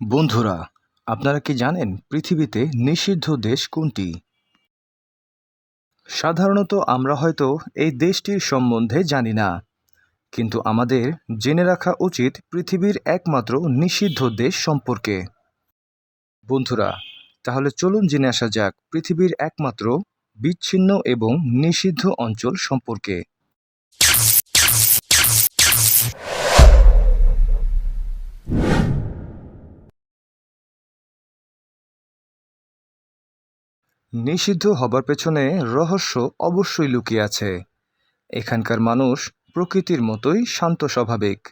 বন্ধুরা, আপনারা কি জানেন পৃথিবীতে নিষিদ্ধ দেশ কোনটি? সাধারণত আমরা হয়তো এই দেশটির সম্বন্ধে জানি না, কিন্তু আমাদের জেনে রাখা উচিত পৃথিবীর একমাত্র নিষিদ্ধ দেশ সম্পর্কে। বন্ধুরা, তাহলে চলুন জেনে আসা যাক পৃথিবীর একমাত্র বিচ্ছিন্ন এবং নিষিদ্ধ অঞ্চল সম্পর্কে। নিষিদ্ধ হবার পেছনে রহস্য অবশ্যই লুকিয়ে আছে। এখানকার মানুষ প্রকৃতির মতোই শান্ত স্বাভাবিক।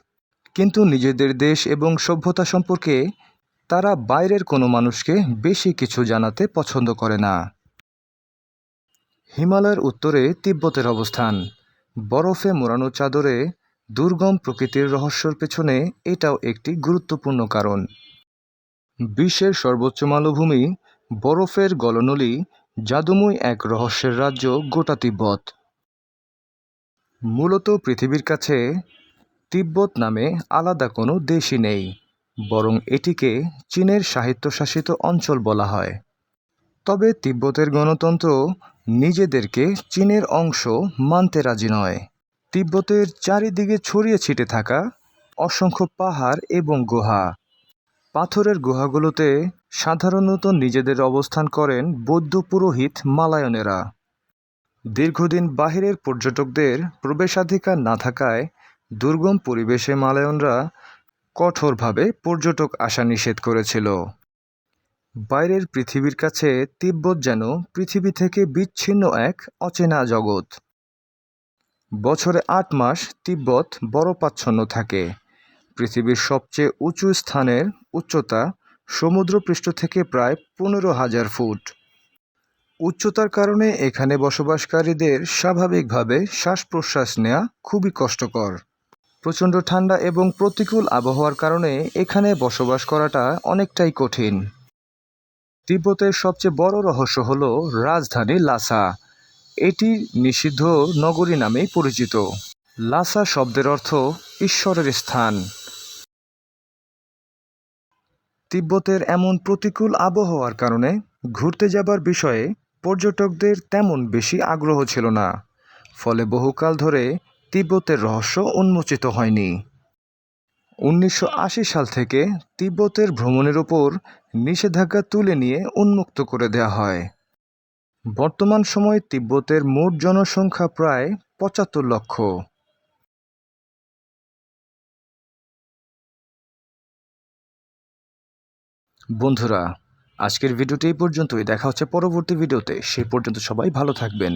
কিন্তু নিজেদের দেশ এবং সভ্যতা সম্পর্কে তারা বাইরের কোনো মানুষকে বেশি কিছু জানাতে পছন্দ করে না। হিমালয়ের উত্তরে তিব্বতের অবস্থান। বরফে মোড়ানো চাদরে দুর্গম প্রকৃতির রহস্যর পেছনে এটাও একটি গুরুত্বপূর্ণ কারণ। বিশ্বের সর্বোচ্চ মালভূমি বরফের গলনলি জাদুময় এক রহস্যের রাজ্য গোটা তিব্বত। মূলত পৃথিবীর কাছে তিব্বত নামে আলাদা কোনো দেশই নেই, বরং এটিকে চীনের সাহিত্যশাসিত অঞ্চল বলা হয়। তবে তিব্বতের গণতন্ত্র নিজেদেরকে চীনের অংশ মানতে রাজি নয়। তিব্বতের চারিদিকে ছড়িয়ে ছিটে থাকা অসংখ্য পাহাড় এবং গুহা। পাথরের গুহাগুলোতে সাধারণত নিজেদের অবস্থান করেন বৌদ্ধ পুরোহিত মালায়নেরা। দীর্ঘদিন বাহিরের পর্যটকদের প্রবেশাধিকার না থাকায় দুর্গম পরিবেশে মালায়নরা কঠোরভাবে পর্যটক আসা নিষেধ করেছিল। বাইরের পৃথিবীর কাছে তিব্বত যেন পৃথিবী থেকে বিচ্ছিন্ন এক অচেনা জগৎ। বছরে আট মাস তিব্বত বরফাচ্ছন্ন থাকে। পৃথিবীর সবচেয়ে উঁচু স্থানের উচ্চতা সমুদ্রপৃষ্ঠ থেকে প্রায় পনেরো হাজার ফুট। উচ্চতার কারণে এখানে বসবাসকারীদের স্বাভাবিকভাবে শ্বাস প্রশ্বাস নেওয়া খুবই কষ্টকর। প্রচণ্ড ঠান্ডা এবং প্রতিকূল আবহাওয়ার কারণে এখানে বসবাস করাটা অনেকটাই কঠিন। তিব্বতের সবচেয়ে বড় রহস্য হল রাজধানী লাসা। এটি নিষিদ্ধ নগরী নামেই পরিচিত। লাসা শব্দের অর্থ ঈশ্বরের স্থান। তিব্বতের এমন প্রতিকূল আবহাওয়ার কারণে ঘুরতে যাবার বিষয়ে পর্যটকদের তেমন বেশি আগ্রহ ছিল না। ফলে বহুকাল ধরে তিব্বতের রহস্য উন্মোচিত হয়নি। উনিশশো আশি সাল থেকে তিব্বতের ভ্রমণের ওপর নিষেধাজ্ঞা তুলে নিয়ে উন্মুক্ত করে দেওয়া হয়। বর্তমান সময়ে তিব্বতের মোট জনসংখ্যা প্রায় পঁচাত্তর লক্ষ। বন্ধুরা আজকের ভিডিওটি এই পর্যন্তই। দেখা হচ্ছে পরবর্তী ভিডিওতে। সেই পর্যন্ত সবাই ভালো থাকবেন।